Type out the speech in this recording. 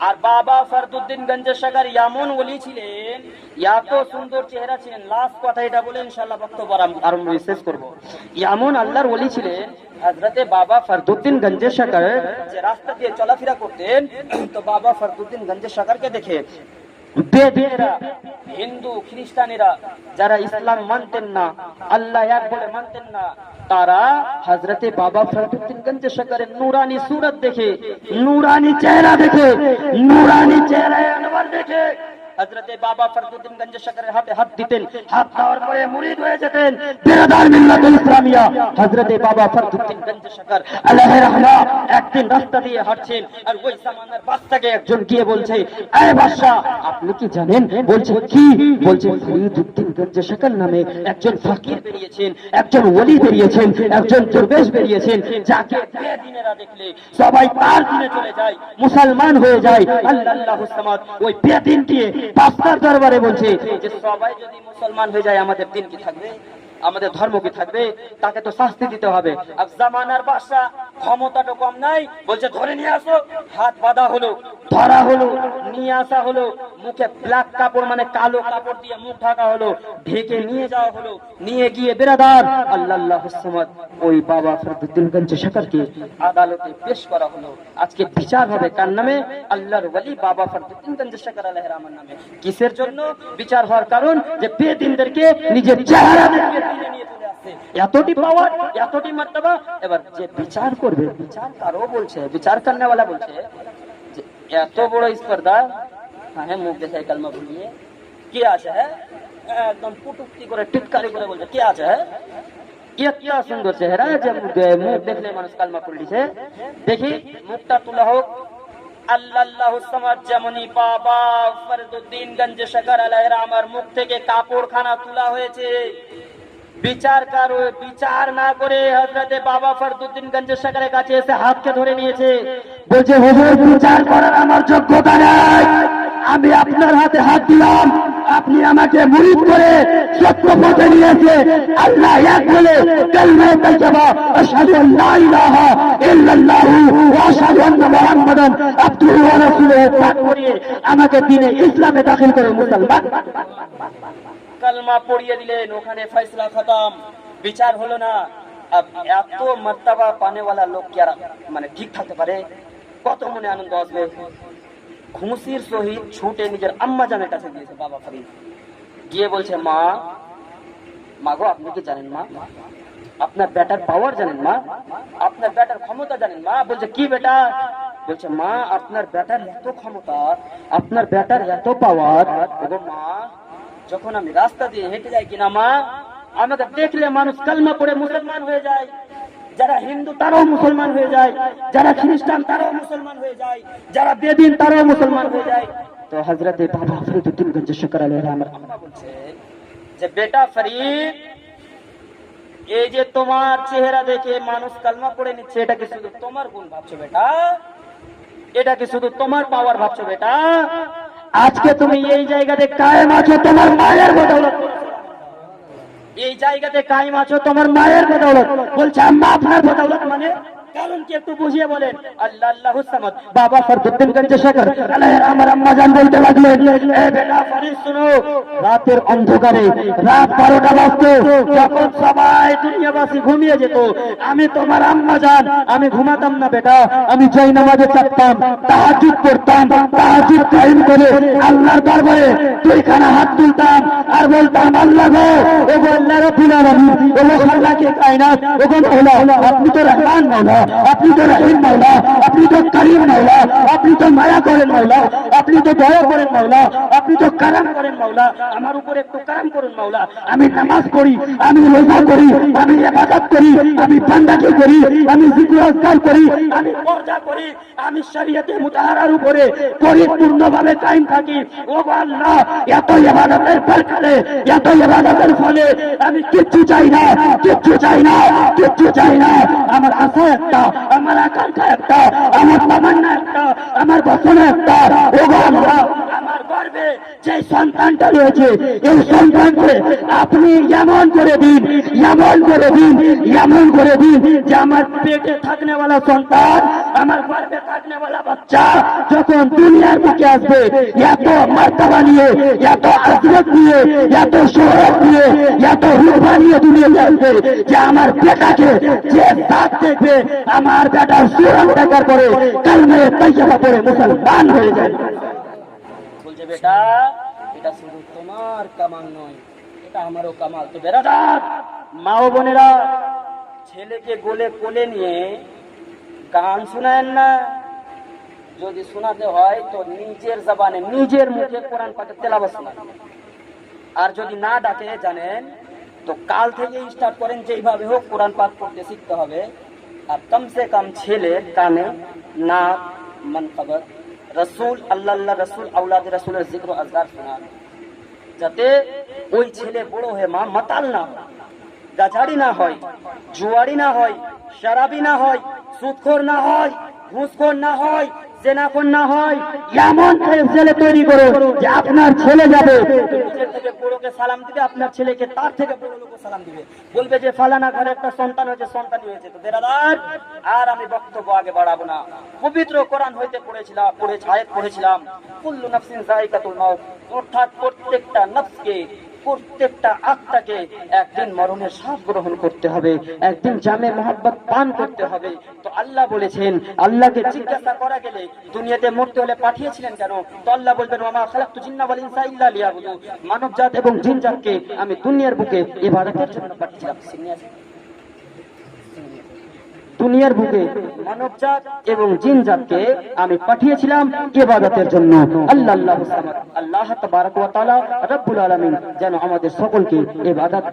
আর বাবা ফরদুদ্দিন সাগর ইয়ামন ওলি ছিলেন। এত সুন্দর চেহারা ছিলেন। লাস্ট কথা এটা বলে ইনশাল্লাহ বক্তব্য আরম্ভ- শেষ করব। ইয়ামন আল্লাহর ওলি ছিলেন হজরতে বাবা ফরদুদ্দিন সাগর যে রাস্তা দিয়ে চলাফেরা করতেন। তো বাবা ফরদুদ্দিন গঞ্জেশাগারকে দেখে বেদিনেরা হিন্দু, খ্রিস্টানেরা যারা ইসলাম মানতেন না, আল্লাহ এক বলে মানতেন না, তারা হজরতে বাবা ফরদুদ্দিন গঞ্জ নুরানি সুরত দেখে, নুরানি চেহারা দেখে, নুরানি চেহারা দেখে হজরতে বাবা ফরদুদ্দিন হাতে হাত দিতেন, হাত দেওয়ার পরে হয়ে যেতেন। ইসলামিয়া হজরতে বাবা ফরদুদ্দিন আল্লাহ একদিন রাস্তা দিয়ে হাঁটছেন আর ওই বাচ্চাকে একজন গিয়ে বলছে আরে বাদশা আপনি কি জানেন? বলছে, কি? বলছে ফরিদুদ্দিন গঞ্জ নামে একজন ফকির বেরিয়েছেন, একজন ওলি বেরিয়েছেন, একজন দরবেশ বেরিয়েছেন, যাকে দেখলে সবাই তার দিনে চলে যায়, মুসলমান হয়ে যায়। আল্লাহ আল্লাহ ওই দিয়ে পাঁচটার দরবারে বলছে, যে সবাই যদি মুসলমান হয়ে যায়, আমাদের দিন কি থাকবে? আমাদের ধর্ম কি থাকবে? তাকে তো শাস্তি দিতে হবে। আর জামানার বাসা ক্ষমতাটা কম নাই, বলছে, ধরে নিয়ে আসো। হাত বাঁধা হলো, ধরা হলো, নিয়ে আসা হলো। মুখে ব্ল্যাক কাপড় মানে কালো কাপড় দিয়ে মুখ ঢাকা হলো, ঢেকে নিয়ে যাওয়া হলো, নিয়ে গিয়ে বেরাদার আল্লাহ ওই বাবা ফরদুদ্দিন গঞ্জ শেখরকে আদালতে পেশ করা হলো। আজকে বিচার হবে কার নামে? আল্লাহর ওয়ালি বাবা ফরদুদ্দিন গঞ্জ শেখর আলাইহির রহমান নামে। কিসের জন্য? বিচার হওয়ার কারণ যে বেদিনদেরকে নিজের চেহারা নিয়ে চলে আসছে। এতটি পাওয়ার এতটি মর্তবা এবার যে বিচার করবে, বিচার কারও বলছে, বিচার করনেওয়ালা বলছে এত বড় স্পর্ধা হ্যাঁ মুখ দেখে কালমা ভুলিয়ে কে আছে হ্যাঁ? একদম করে, টিটকারি করে বলছে, কে আছে হ্যাঁ? সুন্দর চেহারা যে মুখ- মুখ দেখলে মানুষ কালমা পড়লিছে দেখি, মুখটা তোলা হোক। আল্লাহ আল্লাহ আমার মুখ থেকে কাপড়খানা তোলা হয়েছে। বিচার কারও, বিচার না করে হজরতে বাবা ফরদুদ্দিন গঞ্জ শকরের কাছে এসে হাতকে ধরে নিয়েছে। বলছে, হুজুর, বিচার করার আমার যোগ্যতা নাই। আমি আপনার হাতে হাত দিলাম। আপনি আমাকে মুরিদ করে সত্য পথে নিয়েছে। আল্লাহ এক বলে আমাকে দিনে ইসলামে দাখিল করে মুসলমান। কালমা পড়িয়ে দিলেন, ওখানে ফয়সলা খতম। বিচার হলো না। এত মর্তবা পানেওয়ালা লোক কি মানে ঠিক থাকতে পারে? কত মনে আনন্দ আসবে? খুশির সহিত ছুটে নিজের আম্মা জানের কাছে গিয়েছে, বাবা ফরিদ। গিয়ে বলছে, মা মা গো আপনি কি জানেন, মা? আপনার বেটার পাওয়ার জানেন, মা? আপনার বেটার ক্ষমতা জানেন, মা? বলছে, কি বেটা? বলছে, মা, আপনার বেটার এত ক্ষমতা, আপনার বেটার এত পাওয়ার ওগো মা, যখন আমি রাস্তা দিয়ে হেঁটে যাই কিনা, মা, আমাকে দেখলে মানুষ কালমা পড়ে মুসলমান হয়ে যায়। যারা হিন্দু তারাও মুসলমান হয়ে যায়, যারা খ্রিস্টান তারাও মুসলমান হয়ে যায়, যারা বেদিন তারাও মুসলমান হয়ে যায়। তো হজরতে বাবা ফরিদুদ্দিন গঞ্জ শকর আমার আম্মা বলছে যে, বেটা ফরিদ, এই যে তোমার চেহারা দেখে মানুষ কালমা পড়ে নিচ্ছে, এটা কি শুধু তোমার গুণ ভাবছ বেটা? এটা কি শুধু তোমার পাওয়ার ভাবছ বেটা? আজকে তুমি এই জায়গাতে কায়েম আছো, তোমার মায়ের বদৌলত এই জায়গাতে কায়েম আছো, তোমার মায়ের বদৌলত। বলছে, আম্মা, আপনার বদৌলত মানে? রাতের অন্ধকারে রাত বারোটা বাজতো। যখন সবাই দুনিয়াবাসী ঘুমিয়ে যেত, আমি তোমার আম্মা জান, আমি ঘুমাতাম না বেটা, আমি জয় নামাজে চাপতাম তাহাজুদ পড়তাম তাহাজুদ করে আল্লাহর দরবারে দুইখানা হাত তুলতাম আর বলতাম, আল্লাহ গো, ও আল্লাহ রাব্বুল আলামিন ও গো খালাকে কায়নাত, ও গো মাওলা আপনি তো রহমান মাওলা আপনি তো রহিম মাওলা আপনি তো করিম মাওলা আপনি তো মায়া করেন মাওলা আপনি তো দয়া করেন মাওলা আপনি তো কারাম করেন মাওলা আমার উপরে একটু কারাম করুন মাওলা আমি নামাজ পড়ি, আমি রোজা করি, আমি ইবাদত করি, আমি বান্দাকি করি, আমি জিকির আজকার করি, আমি পর্দা করি, আমি শরীয়তে মুতাহারার উপরে পরিপূর্ণভাবে কায়েম থাকি, ও আল্লাহ, এত ইবাদতের ফলে এত ইবাদতের ফলে আমি কিচ্ছু চাই না, কিচ্ছু চাই না, কিচ্ছু চাই না। আমার আশা একটা, আমার আকাঙ্ক্ষা একটা, আমার তামান্না একটা, আমার বাসনা একটা। ও আল্লাহ, আমার গর্বে যে সন্তানটা রয়েছে, এই সন্তানকে আপনি এমন করে দিন, এমন করে দিন, এমন করে দিন যে আমার পেটে থাকনেওয়ালা সন্তান আমার গর্বে থাকনেওয়ালা বাচ্চা, যখন দুনিয়ার বুকে আসবে, এত মার্তাবা নিয়ে, এত আজরত নিয়ে, এত শোহরত নিয়ে, এত রূপা নিয়ে দুনিয়াতে আসবে যে আমার বেটাকে যে দাঁত দেখবে, আমার বেটার সুরত দেখার পরে কালমে তৈবা পরে মুসলমান হয়ে যায়। বলছে, বেটা, এটা শুধু তোমার কামাল নয়, এটা আমারও কামাল। তো বেড়াদার মা ও বোনেরা ছেলেকে গোলে কোলে নিয়ে গান শোনায়েন না। যদি শোনাতে হয় তো নিজের জবানে, নিজের মুখে কোরআন পাকে তেলাবাস শোনান। আর যদি না ডাকে, জানেন, তো কাল থেকে স্টার্ট করেন, যেইভাবে হোক কোরআন পাক পড়তে শিখতে হবে। আর কম সে কম ছেলে কানে না মন খবর রসুল, আল্লাহ, রসুল আউলাদ রসুলের জিক্র, আজগার শোনান। যাতে ওই ছেলে বড় হয়ে মা মাতাল না হয়। গাছাড়ি না হয় জুয়ারি না হয় শরাবি না হয় সুদখোর না হয় ঘুষখোর না হয় জেনাখোর না হয়। এমন ছেলে তৈরি করো যে আপনার ছেলে যাবে। থেকে বড়কে সালাম দিবে আপনার ছেলেকে তার থেকে বড় লোককে সালাম দিবে। বলবে যে ফালানা ঘরে একটা সন্তান হয়েছে সন্তান হয়েছে। তো বেরাদার আর আমি বক্তব্য আগে বাড়াবো না। পবিত্র কোরআন হইতে পড়েছিলাম পড়ে আয়াত পড়েছিলাম। কুল্লু নাফসিন যায়কাতুল মাউত অর্থাৎ প্রত্যেকটা নফসকে প্রত্যেকটা আত্মাকে একদিন মরণের সাপ গ্রহণ করতে হবে, একদিন জামে মোহাম্মত পান করতে হবে। তো আল্লাহ বলেছেন, আল্লাহকে জিজ্ঞাসা করা গেলে দুনিয়াতে মরতে হলে পাঠিয়েছিলেন কেন? তো আল্লাহ বলবেন মামা খালাকতু জিন্না বলেন ইল্লা লিয়াবুদু মানব এবং জিন জাতকে আমি দুনিয়ার বুকে ইবাদতের জন্য পাঠিয়েছিলাম। দুনিয়ার বুকে মানবজাত এবং জিনজাতকে আমি পাঠিয়েছিলাম ইবাদতের জন্য আল্লাহ আল্লাহ আল্লাহ তাবারক ওয়া তাআলা রব্বুল আলামিন যেন আমাদের সকলকে ইবাদত